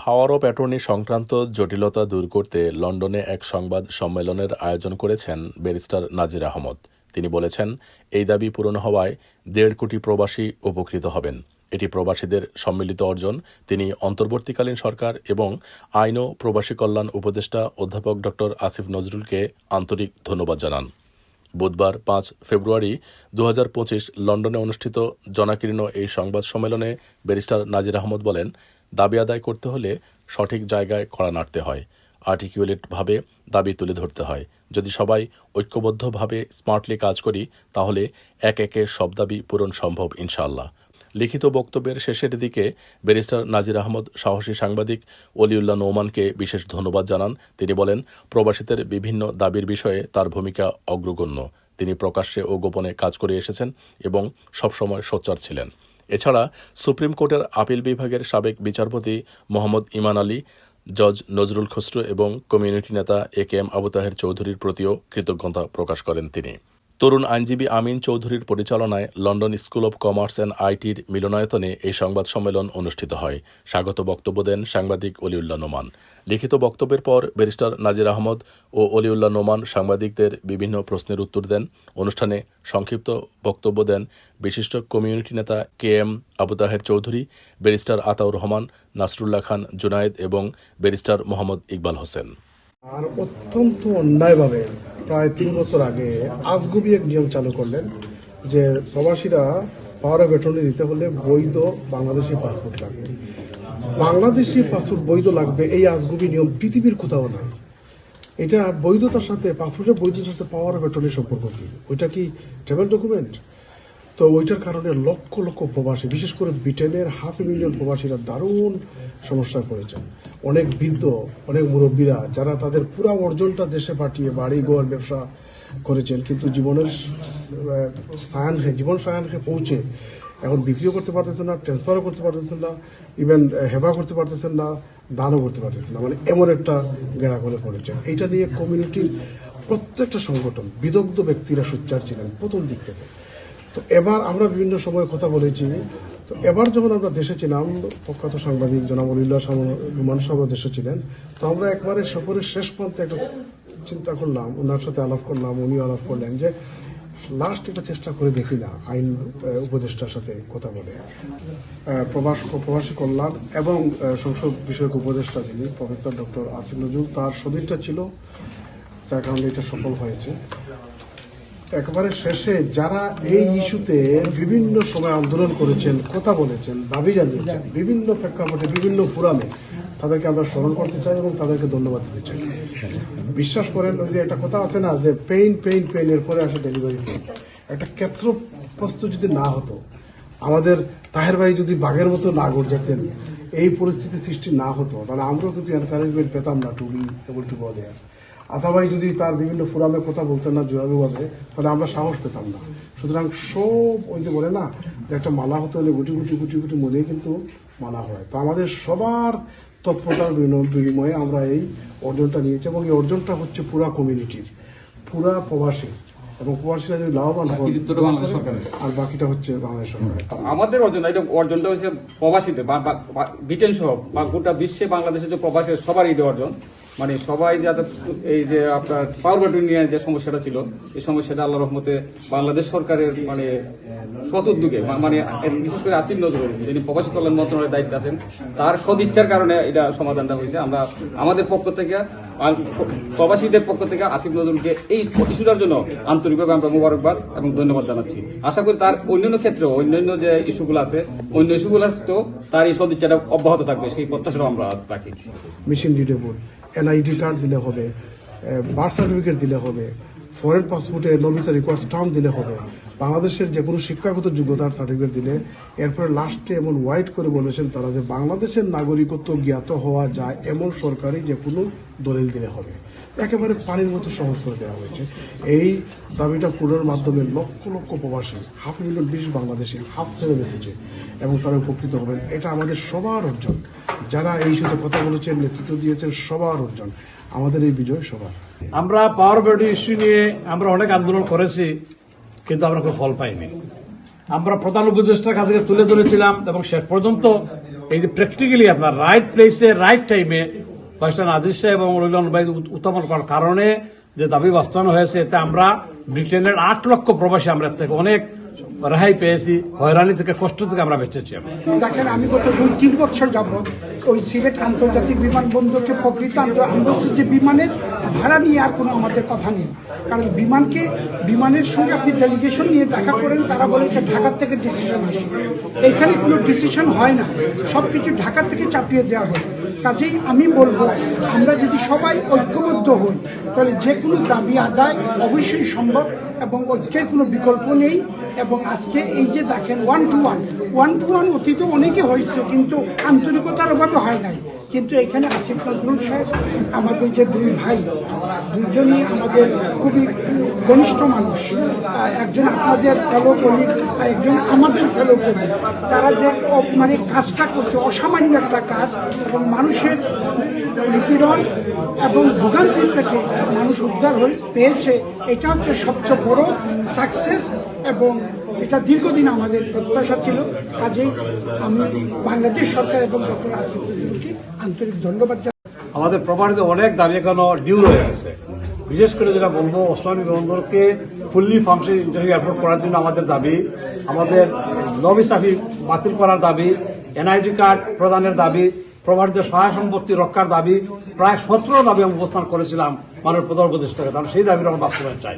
Power of attorney সংক্রান্ত জটিলতা দূর করতে লন্ডনে এক সংবাদ সম্মেলনের আয়োজন করেছেন ব্যারিস্টার নাজির আহমদ। তিনি বলেছেন, এই দাবি পূরণ হওয়ায় দেড় কোটি প্রবাসী উপকৃত হবেন। এটি প্রবাসীদের সম্মিলিত অর্জন, তিনি অন্তর্বর্তীকালীন সরকার এবং আইন ও প্রবাসী কল্যাণ উপদেষ্টা অধ্যাপক ড আসিফ নজরুলকে আন্তরিক ধন্যবাদ জানান। বুধবার পাঁচ ফেব্রুয়ারি দু হাজার পঁচিশ লন্ডনে অনুষ্ঠিত জনাকীর্ণ এই সংবাদ সম্মেলনে ব্যারিস্টার নাজির আহমদ বলেন, দাবি আদায় করতে হলে সঠিক জায়গায় খড়া নাড়তে হয়। আর্টিকিউলেটভাবে দাবি তুলে ধরতে হয়। যদি সবাই ঐক্যবদ্ধভাবে স্মার্টলি কাজ করি, তাহলে এক একে সব দাবি পূরণ সম্ভব ইনশাআল্লাহ। লিখিত বক্তব্যের শেষের দিকে ব্যারিস্টার নাজির আহমদ, সাহসী সাংবাদিক অলিউল্লাহ নোমানকে বিশেষ ধন্যবাদ জানান। তিনি বলেন, প্রবাসীদের বিভিন্ন দাবির বিষয়ে তার ভূমিকা অগ্রগণ্য। তিনি প্রকাশ্যে ও গোপনে কাজ করে এসেছেন এবং সবসময় সোচ্চার ছিলেন। এছাড়া সুপ্রিম কোর্টের আপিল বিভাগের সাবেক বিচারপতি মোহাম্মদ ইমান আলী, জজ নজরুল খসরু এবং কমিউনিটি নেতা A K M Abu Taher চৌধুরীর প্রতিও কৃতজ্ঞতা প্রকাশ করেন তিনি। তরুণ আইনজীবী আমিন চৌধুরীর পরিচালনায় London school of commerce and আইটির মিলনায়তনে এই সংবাদ সম্মেলন অনুষ্ঠিত হয়। স্বাগত বক্তব্য দেন সাংবাদিক অলিউল্লাহ নোমান। লিখিত বক্তব্যের পর ব্যারিস্টার নাজির আহমদ ও অলিউল্লাহ নোমান সাংবাদিকদের বিভিন্ন প্রশ্নের উত্তর দেন। অনুষ্ঠানে সংক্ষিপ্ত বক্তব্য দেন বিশিষ্ট কমিউনিটি নেতা K M Abu Taher Chowdhury, barrister Ataur Rahman, Nasrullah Khan Junaid এবং ব্যারিস্টার মোহাম্মদ ইকবাল হোসেন। আর অত্যন্ত অন্যায়ভাবে প্রায় তিন বছর আগে আজগুবি এক নিয়ম চালু করলেন যে প্রবাসীরা পাওয়ার অফ অ্যাটর্নি দিতে হলে বৈধ বাংলাদেশি পাসপোর্ট লাগবে। বাংলাদেশি পাসপোর্ট বৈধ লাগবে এই আজগুবি নিয়ম পৃথিবীর কোথাও নাই। এটা বৈধতার সাথে, পাসপোর্টের বৈধতার সাথে পাওয়ার অফ অ্যাটর্নির সম্পর্ক কি? ওইটা কি ট্রাভেল ডকুমেন্ট তো ওইটার কারণে লক্ষ লক্ষ প্রবাসী, বিশেষ করে ব্রিটেনের হাফ মিলিয়ন প্রবাসীরা দারুণ সমস্যায় পড়েছেন। অনেক বৃদ্ধ, অনেক মুরব্বীরা, যারা তাদের পুরা অর্জনটা দেশে পাঠিয়ে বাড়ি, ঘর, ব্যবসা করেছেন, কিন্তু জীবনের সায়ানকে জীবন সায়ানকে পৌঁছে এখন বিক্রিও করতে পারতেছেন না ট্রান্সফারও করতে পারতেছেন না ইভেন হেবা করতে পারতেছেন না, দানও করতে পারতেছেন না মানে এমন একটা গেড়া করে পড়েছেন। এইটা নিয়ে কমিউনিটির প্রত্যেকটা সংগঠন, বিদগ্ধ ব্যক্তিরা সোচ্চার ছিলেন প্রথম দিক থেকে। তো এবার আমরা বিভিন্ন সময় কথা বলেছি। তো এবার যখন আমরা দেশে ছিলাম, প্রখ্যাত সাংবাদিক জনাব রুমান সাহেব দেশে ছিলেন, তো আমরা একবারে সফরের শেষ প্রান্তে একটা চিন্তা করলাম, ওনার সাথে আলাপ করলাম, উনিও আলাপ করলেন যে লাস্ট একটা চেষ্টা করে দেখি না, আইন উপদেষ্টার সাথে কথা বলে। প্রবাস প্রবাসী কল্যাণ এবং সংসদ বিষয়ক উপদেষ্টা যিনি, প্রফেসর ডক্টর আসিফ নজরুল, তার সদিচ্ছা ছিল, যার কারণে এটা সফল হয়েছে। একেবারে শেষে যারা এই ইস্যুতে বিভিন্ন সময় আন্দোলন করেছেন, কথা বলেছেন, দাবি জানিয়েছেন, বিভিন্ন প্রেক্ষাপটে, বিভিন্ন ফোরামে, তাদেরকে আমরা স্মরণ করতে চাই এবং তাদেরকে ধন্যবাদ দিতে চাই। বিশ্বাস করেন ওই যে একটা কথা আছে না, যে পেইন পেইন পেইন এর পরে আসে ডেলিভারি একটা ক্ষেত্রপ্রস্ত যদি না হতো, আমাদের তাহের ভাই যদি বাঘের মতো না গড় এই পরিস্থিতি সৃষ্টি না হতো, তাহলে আমরাও কিন্তু এনকারেজমেন্ট পেতাম না to be able to go আতাভাই যদি তার বিভিন্ন ফোরামে কথা বলতেন না জোরালোভাবে তাহলে আমরা সাহস পেতাম না। সুতরাং সব ওই যে বলে না যে একটা মালা হতে হলে গুটি গুটি গুটি গুটি মনেই কিন্তু মালা হয়। তো আমাদের সবার তৎপরতার বিন- বিনিময়ে আমরা এই অর্জনটা নিয়েছি এবং এই অর্জনটা হচ্ছে পুরা কমিউনিটির পুরা প্রবাসী। এবং প্রবাসীরা যদি লাভবান। আর বাকিটা হচ্ছে বাংলাদেশ সরকারের। আমাদের অর্জন এটা অর্জনটা হচ্ছে প্রবাসীদের ব্রিটেন সহ বা গোটা বিশ্বে বাংলাদেশের যে প্রবাসী সবার এটা অর্জন। মানে সবাই যাতে এই যে আপনার পাওয়ার বাটন নিয়ে যে সমস্যাটা ছিল, এই সমস্যাটা আল্লাহ রহমতে বাংলাদেশ সরকারের মানে সৎ উদ্যোগে মানে বিশেষ করে আসিফ নজরুল, যিনি প্রবাসী কল্যাণ মন্ত্রণালয়ের দায়িত্বে আছেন, তার সদিচ্ছার কারণে এটা সমাধানটা হয়েছে। আমরা আমাদের পক্ষ থেকে প্রবাসীদের পক্ষ থেকে আসিফ নজরুলকে এই ইস্যুটার জন্য আন্তরিকভাবে আমরা মোবারকবাদ এবং ধন্যবাদ জানাচ্ছি। আশা করি তার অন্যান্য ক্ষেত্রে, অন্যান্য যে ইস্যুগুলো আছে, অন্য ইস্যুগুলো তো তার এই সদিচ্ছাটা অব্যাহত থাকবে, সেই প্রত্যাশাও আমরা রাখি। মেশিন রিডেবল এনআইডি কার্ড দিলে হবে বার্থ সার্টিফিকেট দিলে হবে। ফরেন পাসপোর্টে নভিসা রিকোয়ার্ড স্টাম্প দিলে হবে। বাংলাদেশের যে কোনো শিক্ষাগত যোগ্যতার সার্টিফিকেট দিলে এরপরে লাস্টে এমন হোয়াইট করে বলেছেন তারা যে বাংলাদেশের নাগরিকত্ব জ্ঞাত হওয়া যায় এমন সরকারি যে কোনো দলিল দিলে হবে। একেবারে পানির মতো সহজ করে দেওয়া হয়েছে। এই দাবিটা পূরণের মাধ্যমে লক্ষ লক্ষ প্রবাসী হাফ মিলিয়ন বিশ বাংলাদেশি হাফ ছেড়ে বেঁচেছে এবং তারা উপকৃত হবেন। এটা আমাদের সবার অর্জন। যারা এই সাথে কথা বলেছেন, নেতৃত্ব দিয়েছেন, সবার অর্জন। আমাদের এই বিজয় সবার। আমরা পাওয়ার বডি ইস্যু নিয়ে আমরা অনেক আন্দোলন করেছি, কিন্তু আমরা কোনো ফল পাইনি। আমরা প্রধান উপদেষ্টার কাছে তুলে ধরেছিলাম এবং শেষ পর্যন্ত এই যে প্র্যাকটিক্যালি আপনার রাইট প্লেসে রাইট টাইমে নাদির সাহেব এবং রইলন ভাই উত্থাপন করার কারণে যে দাবি বাস্তবায়ন হয়েছে, এতে আমরা ব্রিটেনের আট লক্ষ প্রবাসী আমরা থেকে অনেক রেহাই পেয়েছি, হয়রানি থেকে, কষ্ট থেকে আমরা বেঁচেছি দেখেন, আমি গত দুই তিন বছর যাবৎ ওই সিলেট আন্তর্জাতিক বিমানবন্দরকে প্রকৃত আন্ত- আমরা হচ্ছে যে বিমানের ভাড়া নিয়ে আর কোনো আমাদের কথা নেই। কারণ বিমানকে, বিমানের সঙ্গে আপনি ডেলিগেশন নিয়ে দেখা করেন, তারা বলে যে ঢাকার থেকে ডিসিশন আসে। এখানে কোনো ডিসিশন হয় না। সব কিছু ঢাকা থেকে চাপিয়ে দেওয়া হয়। কাজেই আমি বলব, আমরা যদি সবাই ঐক্যবদ্ধ হই, তাহলে যে কোনো দাবি আদায় অবশ্যই সম্ভব এবং ঐক্যের কোনো বিকল্প নেই এবং আজকে এই যে দেখেন one two one one two one অতীতে অনেকে হয়েছে, কিন্তু আন্তরিকতার অভাবে হয় নাই। কিন্তু এখানে আসিফ নজরুল সাহেব, আমাদের যে দুই ভাই দুজনই আমাদের খুবই ঘনিষ্ঠ মানুষ। একজন আমাদের ফেলো কলি আর একজন আমাদের ফেলো কলি তারা যে মানে কাজটা করছে, অসামান্য একটা কাজ, এবং মানুষের নিপীড়ন এবং ভোগান্তির থেকে মানুষ উদ্ধার হয়ে পেয়েছে, এটা হচ্ছে সবচেয়ে বড় সাকসেস এবং এটা দীর্ঘদিন আমাদের প্রত্যাশা ছিল। কাজেই আমি বাংলাদেশ সরকার এবং ডক্টর আসিফ নজরুলকে আন্তরিক ধন্যবাদ আমাদের প্রবাসীদের অনেক দাবি এখনও ডিউ রয়ে গেছে। বিশেষ করে যেটা বলব ওসমানী বিমানবন্দরকে ফুললি ফাংশন এয়ারপোর্ট করার জন্য আমাদের দাবি, আমাদের লবি সাফি বাতিল করার দাবি এনআইডি কার্ড প্রদানের দাবি প্রবাসীদের সহায় সম্পত্তি রক্ষার দাবি, প্রায় সতেরো দাবি আমি উপস্থান করেছিলাম মাননীয় প্রধান উপদেষ্টাকে। কারণ সেই দাবির আমরা বাস্তবায়ন চাই।